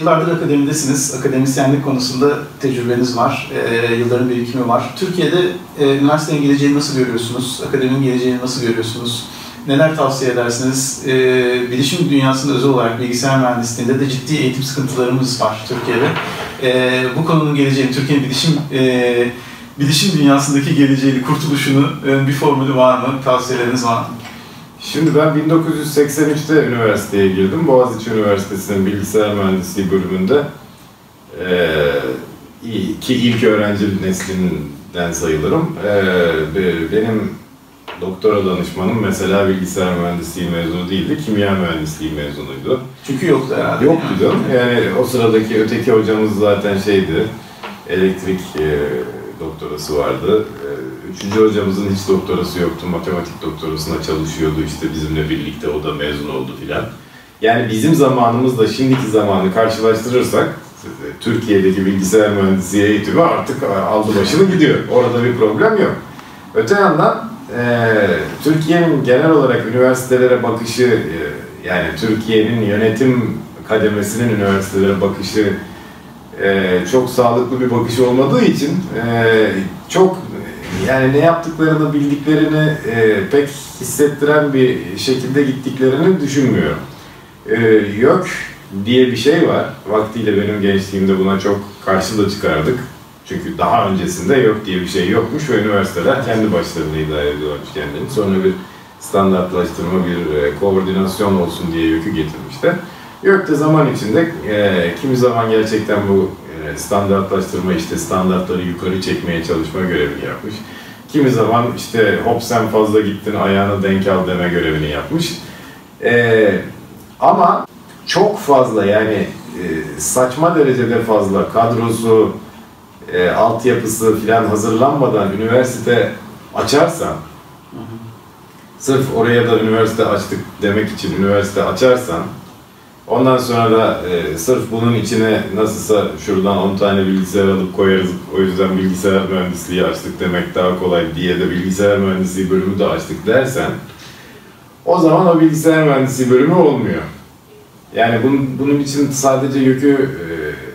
Yıllardır akademidesiniz. Akademisyenlik konusunda tecrübeniz var. E, yılların birikimi var. Türkiye'de e, üniversitenin geleceğini nasıl görüyorsunuz? Akademinin geleceğini nasıl görüyorsunuz? Neler tavsiye edersiniz? E, bilişim dünyasında özel olarak bilgisayar mühendisliğinde de ciddi eğitim sıkıntılarımız var Türkiye'de. E, bu konunun geleceğini, Türkiye'nin bilişim e, bilişim dünyasındaki geleceğini, kurtuluşunu e, bir formülü var mı? Tavsiyeleriniz var mı? Şimdi ben 1983'te üniversiteye girdim. Boğaziçi Üniversitesi'nin bilgisayar mühendisliği bölümünde ee, ki ilk öğrenci neslinden sayılırım. Ee, benim doktora danışmanım mesela bilgisayar mühendisliği mezunu değildi, kimya mühendisliği mezunuydu. Çünkü yoktu herhalde. Yoktu canım. Yani o sıradaki öteki hocamız zaten şeydi, elektrik e, doktorası vardı. E, üçüncü hocamızın hiç doktorası yoktu. Matematik doktorasına çalışıyordu işte bizimle birlikte. O da mezun oldu filan. Yani bizim zamanımızla şimdiki zamanı karşılaştırırsak Türkiye'deki bilgisayar mühendisliği eğitimi artık aldı başını gidiyor. Orada bir problem yok. Öte yandan e, Türkiye'nin genel olarak üniversitelere bakışı e, yani Türkiye'nin yönetim kademesinin üniversitelere bakışı e, çok sağlıklı bir bakış olmadığı için e, çok yani ne yaptıklarını bildiklerini e, pek hissettiren bir şekilde gittiklerini düşünmüyorum. E, YÖK diye bir şey var. Vaktiyle benim gençliğimde buna çok karşı çıkardık. Çünkü daha öncesinde yok diye bir şey yokmuş ve üniversiteler kendi başlarına idare ediyorlarmış kendini. Sonra bir standartlaştırma, bir e, koordinasyon olsun diye YÖK'ü getirmişler. YÖK de zaman içinde e, kimi zaman gerçekten bu standartlaştırma işte standartları yukarı çekmeye çalışma görevini yapmış. Kimi zaman işte hop sen fazla gittin ayağını denk al deme görevini yapmış. E, ama çok fazla yani e, saçma derecede fazla kadrosu, e, altyapısı filan hazırlanmadan üniversite açarsan, sırf oraya da üniversite açtık demek için üniversite açarsan, ondan sonra da e, sırf bunun içine nasılsa şuradan 10 tane bilgisayar alıp koyarız, o yüzden bilgisayar mühendisliği açtık demek daha kolay diye de bilgisayar mühendisliği bölümü de açtık dersen, o zaman o bilgisayar mühendisliği bölümü olmuyor. Yani bunun, bunun için sadece yükü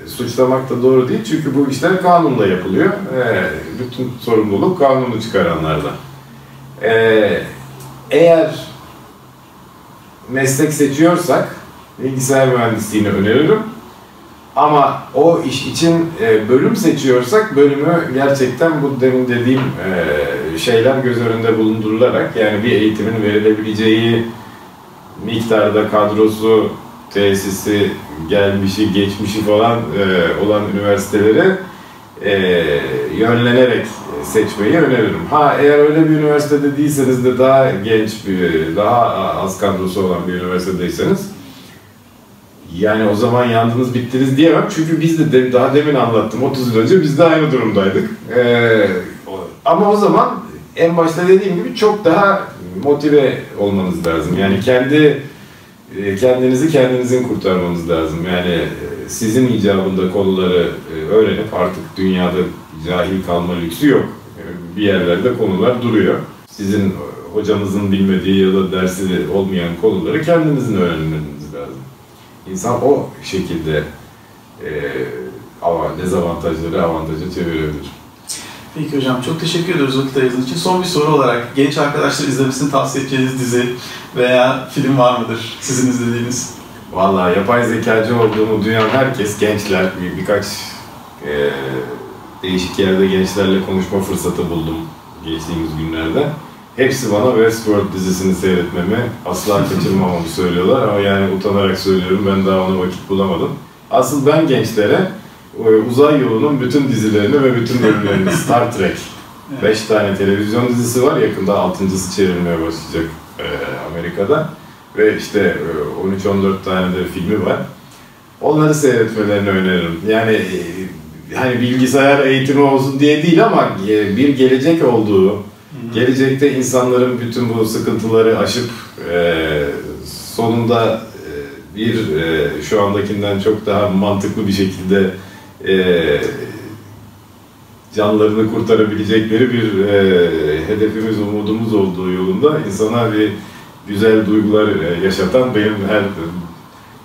e, suçlamak da doğru değil. Çünkü bu işler kanunla yapılıyor. E, bütün sorumluluk kanunu çıkaranlarda. E, eğer meslek seçiyorsak bilgisayar mühendisliğini öneririm. Ama o iş için e, bölüm seçiyorsak bölümü gerçekten bu demin dediğim e, şeyler göz önünde bulundurularak yani bir eğitimin verilebileceği miktarda kadrosu, tesisi, gelmişi, geçmişi falan e, olan üniversiteleri yönlenerek seçmeyi öneririm. Ha eğer öyle bir üniversitede değilseniz de daha genç bir, daha az kadrosu olan bir üniversitedeyseniz yani o zaman yandınız bittiniz diyemem. Çünkü biz de, de daha demin anlattım 30 yıl önce biz de aynı durumdaydık. Ee, ama o zaman en başta dediğim gibi çok daha motive olmanız lazım. Yani kendi e, kendinizi kendinizin kurtarmanız lazım. Yani e, sizin icabında konuları e, öğrenip artık dünyada cahil kalma lüksü yok. Bir yerlerde konular duruyor. Sizin hocamızın bilmediği ya da dersi olmayan konuları kendinizin öğrenmeniz. İnsan o şekilde e, dezavantajları avantaja çevirebilir. Peki hocam çok teşekkür ediyoruz vakit ayırdığınız için. Son bir soru olarak genç arkadaşlar izlemesini tavsiye edeceğiniz dizi veya film var mıdır sizin izlediğiniz? Vallahi yapay zekacı olduğumu duyan herkes, gençler, bir, birkaç e, değişik yerde gençlerle konuşma fırsatı buldum geçtiğimiz günlerde. Hepsi bana Westworld dizisini seyretmemi, asla kaçırmamamı söylüyorlar ama yani utanarak söylüyorum ben daha ona vakit bulamadım. Asıl ben gençlere uzay yolunun bütün dizilerini ve bütün bölümlerini Star Trek 5 tane televizyon dizisi var. Yakında 6.sı çevrilmeye başlayacak e, Amerika'da. Ve işte e, 13-14 tane de filmi var. Onları seyretmelerini öneririm. Yani e, hani bilgisayar eğitimi olsun diye değil ama e, bir gelecek olduğu, gelecekte insanların bütün bu sıkıntıları aşıp e, sonunda e, bir e, şu andakinden çok daha mantıklı bir şekilde e, canlarını kurtarabilecekleri bir e, hedefimiz, umudumuz olduğu yolunda insana bir güzel duygular e, yaşatan benim her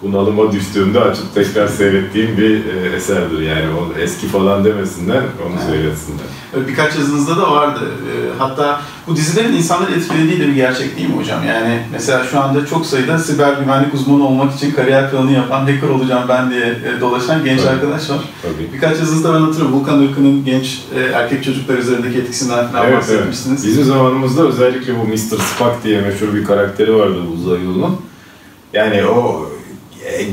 bunalıma düştüğümde açıp tekrar seyrettiğim bir e, eserdir. Yani o eski falan demesinler, onu Evet. seyretsinler. Birkaç yazınızda da vardı. Ee, Hatta bu dizilerin insanları etkilediği de bir gerçek değil mi hocam? Yani mesela şu anda çok sayıda siber güvenlik uzmanı olmak için kariyer planı yapan, hacker olacağım ben diye e, dolaşan genç Tabii. arkadaş var. Tabii. Birkaç yazınızda ben hatırlıyorum. Volkan Irkı'nın genç e, erkek çocuklar üzerindeki etkisinden falan Evet, bahsetmiştiniz. Bizim zamanımızda özellikle bu Mr. Spock diye meşhur bir karakteri vardı bu uzay yolunun. Yani o e,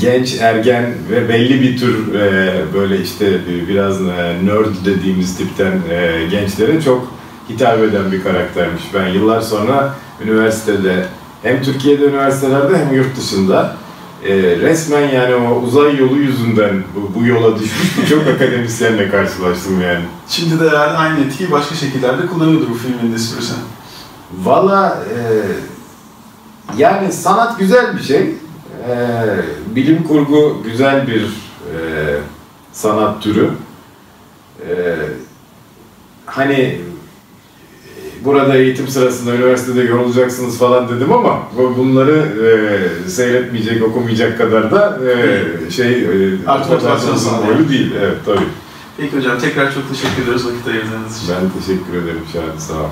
genç, ergen ve belli bir tür e, böyle işte bir- biraz e, nerd dediğimiz tipten e, gençlere çok hitap eden bir karaktermiş. Ben yıllar sonra üniversitede hem Türkiye'de üniversitelerde hem yurt dışında e, resmen yani o uzay yolu yüzünden bu, bu yola düşmüş birçok akademisyenle karşılaştım yani. Şimdi de herhalde aynı etkiyi başka şekillerde kullanıyordur bu filmin endüstrisi. Valla e, yani sanat güzel bir şey. E, bilim kurgu güzel bir e, sanat türü. E, hani burada eğitim sırasında üniversitede yorulacaksınız falan dedim ama bu- bunları e, seyretmeyecek, okumayacak kadar da e, şey e, Artı motivasyon sağlıyor. rolü değil. Evet tabii. Peki hocam tekrar çok teşekkür ediyoruz vakit ayırdığınız için. Ben teşekkür ederim Şahane sağ ol.